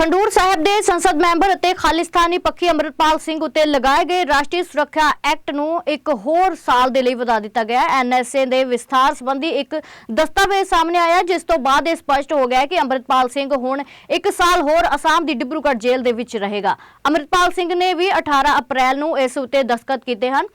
ਖੰਡੂਰ ਸਾਹਿਬ ਦੇ ਸੰਸਦ ਮੈਂਬਰ ਅਤੇ ਖਾਲਿਸਤਾਨੀ ਪੱਖੀ ਅਮਰਿਤਪਾਲ ਸਿੰਘ ਉੱਤੇ ਲਗਾਏ ਗਏ ਰਾਸ਼ਟਰੀ ਸੁਰੱਖਿਆ ਐਕਟ ਨੂੰ ਇੱਕ ਹੋਰ ਸਾਲ ਦੇ ਲਈ ਵਧਾ ਦਿੱਤਾ ਗਿਆ ਹੈ। ਐਨਐਸਏ ਦੇ ਵਿਸਥਾਰ ਸੰਬੰਧੀ ਇੱਕ ਦਸਤਾਵੇਜ਼ ਸਾਹਮਣੇ ਆਇਆ ਜਿਸ ਤੋਂ ਬਾਅਦ ਇਹ ਸਪਸ਼ਟ ਹੋ ਗਿਆ ਹੈ ਕਿ ਅਮਰਿਤਪਾਲ ਸਿੰਘ ਹੁਣ ਇੱਕ ਸਾਲ ਹੋਰ ਅਸਾਮ ਦੀ ਡਿਬਰੂਗੜ੍ਹ ਜੇਲ੍ਹ ਦੇ ਵਿੱਚ ਰਹੇਗਾ। ਅਮਰਿਤਪਾਲ ਸਿੰਘ ਨੇ ਵੀ 18 ਅਪ੍ਰੈਲ ਨੂੰ ਇਸ ਉਤੇ ਦਸਤਖਤ ਕੀਤੇ ਹਨ।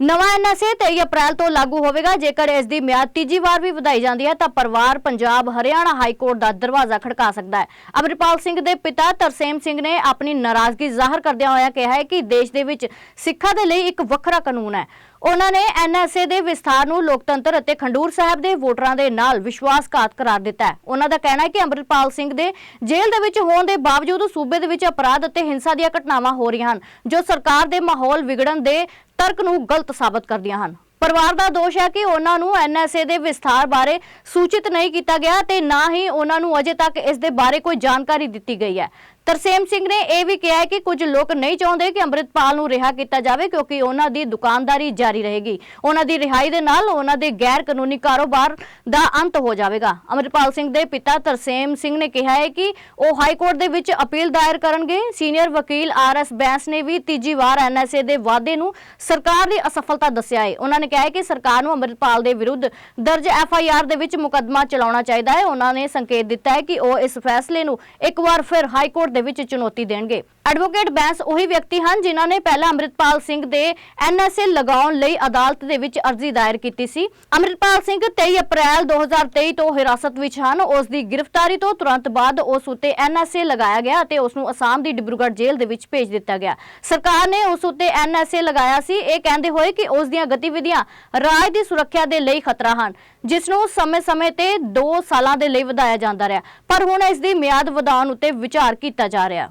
ਨਵਾਂ ਐਨਐਸਏ 23 ਅਪ੍ਰੈਲ ਤੋਂ ਲਾਗੂ ਹੋਵੇਗਾ। ਜੇਕਰ ਇਸ ਦੀ ਮਿਆਦ ਤੀਜੀ ਵਾਰ ਵੀ ਵਧਾਈ ਜਾਂਦੀ ਹੈ, ਤਾਂ ਪਰਿਵਾਰ ਪੰਜਾਬ ਹਰਿਆਣਾ ਹਾਈ ਕੋਰਟ ਦਾ ਦਰਵਾਜ਼ਾ ਖੜਕਾ ਸਕਦਾ ਹੈ। ਅਮਰਿਪਾਲ ਸਿੰਘ ਦੇ ਪਿਤਾ ਤਰਸੇਮ ਸਿੰਘ ਨੇ ਆਪਣੀ ਨਾਰਾਜ਼ਗੀ ਜ਼ਾਹਰ ਕਰਦਿਆਂ ਹੋਇਆ ਕਿਹਾ ਹੈ ਕਿ ਦੇਸ਼ ਦੇ ਵਿੱਚ ਸਿੱਖਾਂ ਦੇ ਲਈ ਇੱਕ ਵੱਖਰਾ ਕਾਨੂੰਨ ਹੈ। ਉਹਨਾਂ ਨੇ ਐਨਐਸਏ ਦੇ ਵਿਸਥਾਰ ਨੂੰ ਲੋਕਤੰਤਰ ਅਤੇ ਖੰਡੂਰ ਸਾਹਿਬ ਦੇ ਵੋਟਰਾਂ ਦੇ ਨਾਲ ਵਿਸ਼ਵਾਸਘਾਤ ਕਰਾਰ ਦਿੱਤਾ ਹੈ। ਉਹਨਾਂ ਦਾ ਕਹਿਣਾ ਹੈ ਕਿ ਅਮਰਿਤਪਾਲ ਸਿੰਘ ਦੇ ਜੇਲ੍ਹ ਦੇ ਵਿੱਚ ਹੋਣ ਦੇ ਬਾਵਜੂਦ ਸੂਬੇ ਦੇ ਵਿੱਚ ਅਪਰਾਧ ਅਤੇ ਹਿੰਸਾ ਦੀਆਂ ਘਟਨਾਵਾਂ ਹੋ ਰਹੀਆਂ ਹਨ, ਜੋ ਸਰਕਾਰ ਦੇ ਮਾਹੌਲ ਵਿਗੜਨ ਦੇ ਤਰਕ ਨੂੰ ਗਲਤ ਸਾਬਤ ਕਰਦੀਆਂ ਹਨ। ਪਰਿਵਾਰ ਦਾ ਦੋਸ਼ ਹੈ ਕਿ ਉਹਨਾਂ ਨੂੰ ਐਨਐਸਏ ਦੇ ਵਿਸਥਾਰ ਬਾਰੇ ਸੂਚਿਤ ਨਹੀਂ ਕੀਤਾ ਗਿਆ ਤੇ ਨਾ ਹੀ ਉਹਨਾਂ ਨੂੰ ਅਜੇ ਤੱਕ ਇਸ ਦੇ ਬਾਰੇ ਕੋਈ ਜਾਣਕਾਰੀ ਦਿੱਤੀ ਗਈ ਹੈ। ਤਰਸੇਮ ਸਿੰਘ ਨੇ ਇਹ ਵੀ ਕਿਹਾ ਕਿ ਕੁਝ ਲੋਕ ਨਹੀਂ ਚਾਹੁੰਦੇ ਕਿ ਅੰਮ੍ਰਿਤਪਾਲ ਨੂੰ ਰਿਹਾ ਕੀਤਾ ਜਾਵੇ ਕਿਉਂਕਿ ਉਹਨਾਂ ਦੀ ਦੁਕਾਨਦਾਰੀ ਜਾਰੀ ਰਹੇਗੀ। ਉਹਨਾਂ ਦੀ ਰਿਹਾਈ ਦੇ ਨਾਲ ਉਹਨਾਂ ਦੇ ਗੈਰ ਕਾਨੂੰਨੀ ਕਾਰੋਬਾਰ ਦਾ ਅੰਤ ਹੋ ਜਾਵੇਗਾ। ਅੰਮ੍ਰਿਤਪਾਲ ਸਿੰਘ ਦੇ ਪਿਤਾ ਤਰਸੇਮ ਸਿੰਘ ਨੇ ਕਿਹਾ ਹੈ ਕਿ ਉਹ ਹਾਈ ਕੋਰਟ ਦੇ ਵਿੱਚ ਅਪੀਲ ਦਾਇਰ ਕਰਨਗੇ। ਸੀਨੀਅਰ ਵਕੀਲ ਆਰ ਐਸ ਬੈਂਸ ਨੇ ਵੀ ਤੀਜੀ ਵਾਰ ਐਨਐਸਏ ਦੇ ਵਾਅਦੇ ਨੂੰ ਸਰਕਾਰ ਦੀ ਅਸਫਲਤਾ ਦੱਸਿਆ ਹੈ। ਉਹਨਾਂ ਨੇ ਕਿਹਾ ਹੈ ਕਿ ਸਰਕਾਰ ਨੂੰ ਅੰਮ੍ਰਿਤਪਾਲ ਦੇ ਵਿਰੁੱਧ ਦਰਜ ਐਫ ਆਈ ਆਰ ਦੇ ਵਿੱਚ ਮੁਕੱਦਮਾ ਚਲਾਉਣਾ ਚਾਹੀਦਾ ਹੈ। ਉਹਨਾਂ ਨੇ ਸੰਕੇਤ ਦਿੱਤਾ ਹੈ ਕਿ ਉਹ ਇਸ ਫੈਸਲੇ ਨੂੰ ਇੱਕ ਵਾਰ ਫਿਰ ਹਾਈ ਕੋਰਟ ਦੇ ਵਿੱਚ ਚੁਣੌਤੀ ਦੇਣਗੇ। ਐਡਵੋਕੇਟ ਬੈਂਸ ਉਹੀ ਵਿਅਕਤੀ ਹਨ ਜਿਨ੍ਹਾਂ ਨੇ ਪਹਿਲਾਂ ਅੰਮ੍ਰਿਤਪਾਲ ਸਿੰਘ ਦੇ ਐਨਐਸਏ ਲਗਾਉਣ ਲਈ ਅਦਾਲਤ ਦੇ ਵਿੱਚ ਅਰਜ਼ੀ ਦਾਇਰ ਕੀਤੀ ਸੀ। ਅੰਮ੍ਰਿਤਪਾਲ ਸਿੰਘ 23 ਅਪ੍ਰੈਲ 2023 ਤੋਂ ਹਿਰਾਸਤ ਵਿੱਚ ਹਨ। ਉਸ ਦੀ ਗ੍ਰਿਫਤਾਰੀ ਤੋਂ ਤੁਰੰਤ ਬਾਅਦ ਉਸ ਉੱਤੇ ਐਨਐਸਏ ਲਗਾਇਆ ਗਿਆ ਅਤੇ ਉਸ ਨੂੰ ਅਸਾਮ ਦੀ ਡਿਬਰੂਗੜ੍ਹ ਜੇਲ੍ਹ ਦੇ ਵਿੱਚ ਭੇਜ ਦਿੱਤਾ ਗਿਆ। ਸਰਕਾਰ ਨੇ ਉਸ ਉੱਤੇ ਐਨਐਸਏ ਲਗਾਇਆ ਸੀ। ਇਹ ਕਹਿੰਦੇ ਹੋਏ ਕਿ ਉਸ ਦੀਆਂ ਗਤੀਵਿਧੀਆਂ ਰਾਜ ਦੀ ਸੁਰੱਖਿਆ ਦੇ ਲਈ ਖਤਰਾ ਹਨ, ਜਿਸ ਨੂੰ ਸਮੇਂ-ਸਮੇਂ ਤੇ 2 ਸਾਲਾਂ ਦੇ ਲਈ ਵਧਾਇਆ ਜਾਂਦਾ ਰਿਹਾ। ਪਰ ਹੁਣ ਇਸ ਦੀ ਮਿਆਦ ਵਧਾਉਣ ਉੱਤੇ ਵਿਚਾਰ ਕੀਤਾ ਜਾ ਰਿਹਾ।